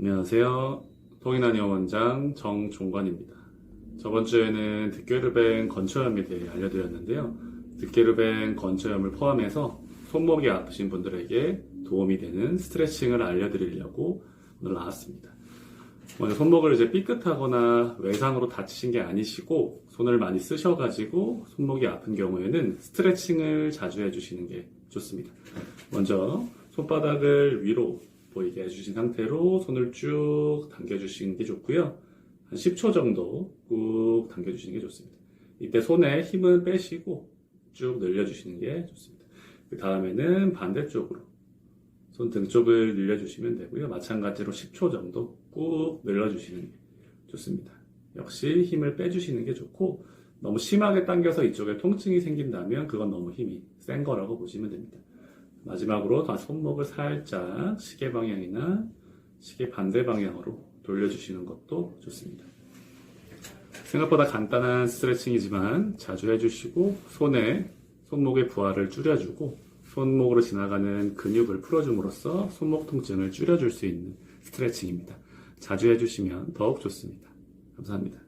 안녕하세요. 통인한의원 원장 정종관입니다. 저번 주에는 득게르뱅 건초염에 대해 알려드렸는데요. 득게르뱅 건초염을 포함해서 손목이 아프신 분들에게 도움이 되는 스트레칭을 알려드리려고 오늘 나왔습니다. 먼저 손목을 이제 삐끗하거나 외상으로 다치신 게 아니시고 손을 많이 쓰셔가지고 손목이 아픈 경우에는 스트레칭을 자주 해주시는 게 좋습니다. 먼저 손바닥을 위로 보이게 해주신 상태로 손을 쭉 당겨주시는 게 좋고요. 한 10초 정도 꾹 당겨주시는 게 좋습니다. 이때 손에 힘을 빼시고 쭉 늘려주시는 게 좋습니다. 그 다음에는 반대쪽으로 손 등 쪽을 늘려주시면 되고요. 마찬가지로 10초 정도 꾹 늘려주시는 게 좋습니다. 역시 힘을 빼주시는 게 좋고 너무 심하게 당겨서 이쪽에 통증이 생긴다면 그건 너무 힘이 센 거라고 보시면 됩니다. 마지막으로 다 손목을 살짝 시계 방향이나 시계 반대 방향으로 돌려주시는 것도 좋습니다. 생각보다 간단한 스트레칭이지만 자주 해주시고 손에 손목의 부하를 줄여주고 손목으로 지나가는 근육을 풀어줌으로써 손목 통증을 줄여줄 수 있는 스트레칭입니다. 자주 해주시면 더욱 좋습니다. 감사합니다.